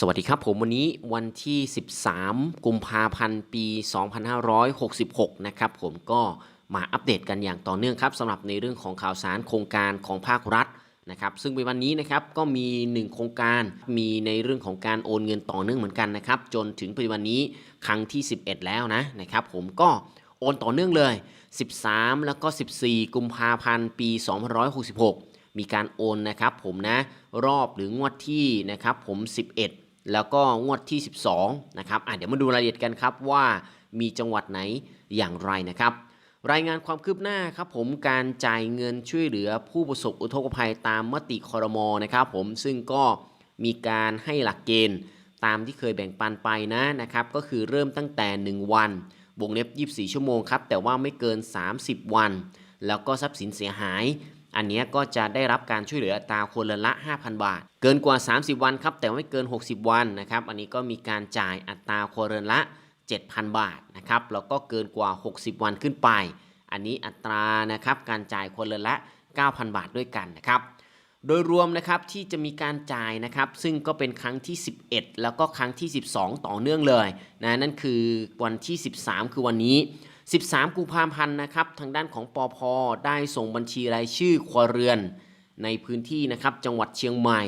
สวัสดีครับผมวันนี้วันที่ 13 กุมภาพันธ์ ปี 2566 นะครับผมก็มาอัปเดตกันอย่างต่อเนื่องครับสำหรับในเรื่องของข่าวสารโครงการของภาครัฐนะครับ ซึ่งในวันนี้นะครับก็มี 1 โครงการมีในเรื่องของการโอนเงินต่อเนื่องเหมือนกันนะครับ จนถึงปัจจุบันนี้ครั้งที่ 11 แล้วนะนะครับ ผมก็โอนต่อเนื่องเลย 13 แล้วก็ 14 กุมภาพันธ์ ปี 2566 มีการโอนนะครับผมนะรอบหรืองวดที่นะครับผม 11 แล้วก็งวดที่ 12 นะครับอะเดี๋ยวมาดูรายละเอียดกันครับว่ามีจังหวัดไหนอย่างไรนะครับ รายงานความคืบหน้าครับผมการจ่ายเงินช่วยเหลือผู้ประสบอุทกภัยตามมติคอรมอนะครับผมซึ่งก็มีการให้หลักเกณฑ์ตามที่เคยแบ่งปันไปนะนะครับ ก็คือเริ่มตั้งแต่ 1 วันวงเล็บ 24 ชั่วโมงครับ แต่ว่าไม่เกิน 30 วัน แล้วก็ทรัพย์สินเสียหาย อันนี้ก็จะได้รับการช่วยเหลืออัตราคนละละ 5,000 บาท เกินกว่า 30 วันครับ แต่ไม่เกิน 60 วันนะครับ อันนี้ก็มีการจ่ายอัตราครัวเรือนละ 7,000 บาทนะครับ แล้วก็เกินกว่า 60 วันขึ้นไป อันนี้อัตรานะครับการจ่ายคนเรือนละ 9,000 บาทด้วยกันนะครับ โดยรวมนะครับที่จะมีการจ่ายนะครับ ซึ่งก็เป็นครั้งที่ 11 แล้วก็ครั้งที่ 12 ต่อเนื่องเลยนะ นั่นคือวันที่ 13 คือวันนี้ 13 กุมภาพันธ์นะครับ ทางด้านของปอพได้ส่งบัญชีรายชื่อครัวเรือน ในพื้นที่นะครับจังหวัดเชียงใหม่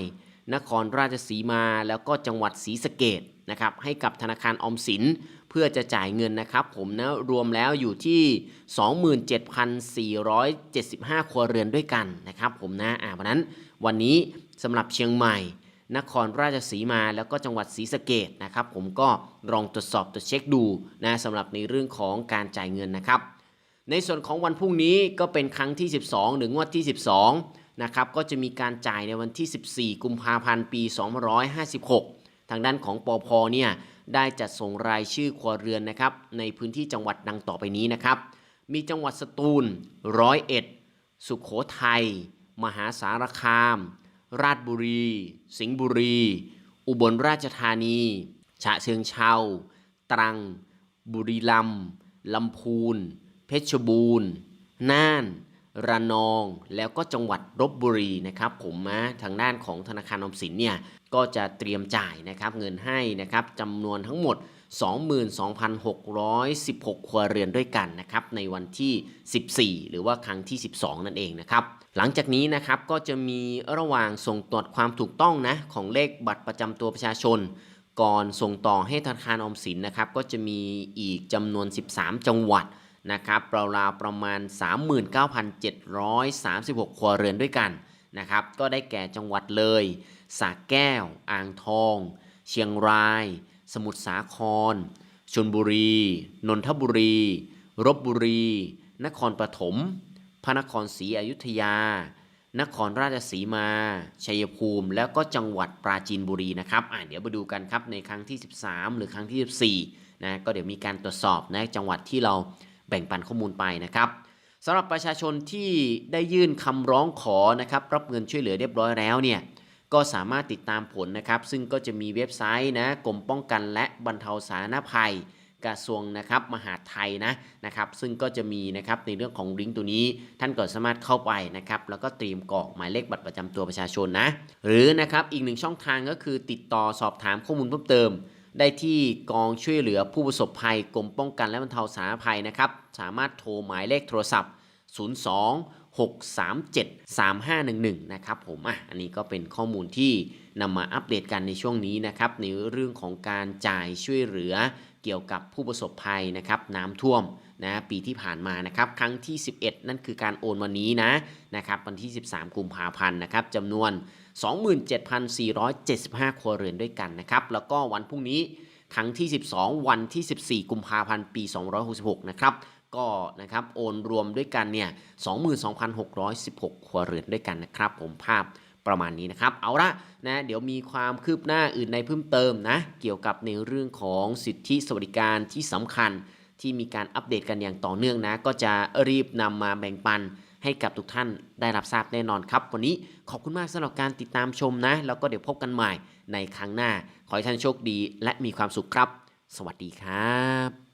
นครราชสีมาแล้วก็จังหวัดศรีสะเกดนะครับให้กับธนาคารออมสินเพื่อจะจ่ายเงินนะครับ ผมนะรวมแล้วอยู่ที่ 27,475 ครัวเรือนด้วยกันนะครับ ผมนะอ่าเพราะนั้นวันนี้สำหรับเชียงใหม่ นครราชสีมาแล้วก็จังหวัดศรีสะเกดนะครับ ผมก็ลองตรวจสอบตรวจเช็คดูนะสำหรับในเรื่องของการจ่ายเงินนะครับ ในส่วนของวันพรุ่งนี้ก็เป็นครั้งที่ 12 หรืองวดที่ 12นะครับก็จะมีการจ่ายในวันที่ 14 กุมภาพันธ์ ปี 2556 ทางด้านของปอพเนี่ยได้จัดส่งรายชื่อครัวเรือนนะครับในพื้นที่จังหวัดดังต่อไปนี้นะครับ มีจังหวัดสตูลร้อยเอ็ดสุขโขทัย มหาสารคาม ราชบุรี สิงห์บุรี อุบลราชธานี ฉะเชิงเทราตรัง บุรีรัมย์ลำพูน เพชรบูรณ์ น่าน ระนอง แล้วก็จังหวัดลบบุรีนะครับ ผมนะทางด้านของธนาคารออมสินเนี่ย ก็จะเตรียมจ่ายนะครับเงินให้นะครับจำนวนทั้งหมด 22,616 ครัวเรือนด้วยกันนะครับในวันที่ 14 หรือว่าครั้งที่ 12 นั่นเองนะครับหลังจากนี้นะครับก็จะมีระหว่างส่งตรวจความถูกต้องนะของเลขบัตรประจำตัวประชาชน ก่อนส่งต่อให้ธนาคารออมสินนะครับก็จะมีอีกจำนวน 13 จังหวัดนะครับราวๆประมาณ 39,736 ครัวเรือนด้วยกันนะครับก็ได้แก่จังหวัดเลย สระแก้ว อ่างทอง เชียงราย สมุทรสาคร ชลบุรี นนทบุรีรบบุรี นครปฐม พระนครศรีอยุธยา นครราชสีมา ชัยภูมิ แล้วก็จังหวัดปราจีนบุรีนะครับอ่าเดี๋ยวมาดูกันครับในครั้งที่ 13 หรือครั้งที่ 14 นะ ก็เดี๋ยวมีการตรวจสอบนะจังหวัดที่เราแบ่งปันข้อมูลไปนะครับสำหรับประชาชนที่ได้ยื่นคำร้องขอนะครับรับเงินช่วยเหลือเรียบร้อยแล้วเนี่ย ก็สามารถติดตามผลนะครับ ซึ่งก็จะมีเว็บไซต์นะกรมป้องกันและบรรเทาสาธารณภัยกระทรวงนะครับมหาไทยนะนะครับ ซึ่งก็จะมีนะครับในเรื่องของลิงก์ตัวนี้ ท่านก็สามารถเข้าไปนะครับแล้วก็เตรียมกรอกหมายเลขบัตรประจำตัวประชาชนนะ หรือนะครับอีกหนึ่งช่องทางก็คือติดต่อสอบถามข้อมูลเพิ่มเติม ได้ที่กองช่วยเหลือผู้ประสบภัยกรมป้องกันและบรรเทาสาธารณภัยนะครับ สามารถโทรหมายเลขโทรศัพท์ 02 637 3511 นะครับผมอะอันนี้ก็เป็นข้อมูลที่นำมาอัปเดตกันในช่วงนี้นะครับในเรื่องของการจ่ายช่วยเหลือเกี่ยวกับผู้ประสบภัยนะครับน้ำท่วมนะปีที่ผ่านมานะครับครั้งที่ 11 นั่นคือการโอนวันนี้นะนะครับวันที่ 13 กุมภาพันธ์นะครับจำนวน 27,475 ครัวเรือนด้วยกันนะครับแล้วก็วันพรุ่งนี้ครั้งที่ 12 วันที่ 14 กุมภาพันธ์ ปี 266 นะครับ ก็นะครับโอนรวมด้วยกันเนี่ย22,616 ครัวเรือนด้วยกันนะครับผมภาพประมาณนี้นะครับ เอาละนะเดี๋ยวมีความคืบหน้าอื่นในเพิ่มเติมนะ เกี่ยวกับในเรื่องของสิทธิสวัสดิการที่สำคัญที่มีการอัปเดตกันอย่างต่อเนื่องนะ ก็จะรีบนำมาแบ่งปันให้กับทุกท่านได้รับทราบแน่นอนครับ วันนี้ขอบคุณมากสำหรับการติดตามชมนะ แล้วก็เดี๋ยวพบกันใหม่ในครั้งหน้า ขอให้ท่านโชคดีและมีความสุขครับ สวัสดีครับ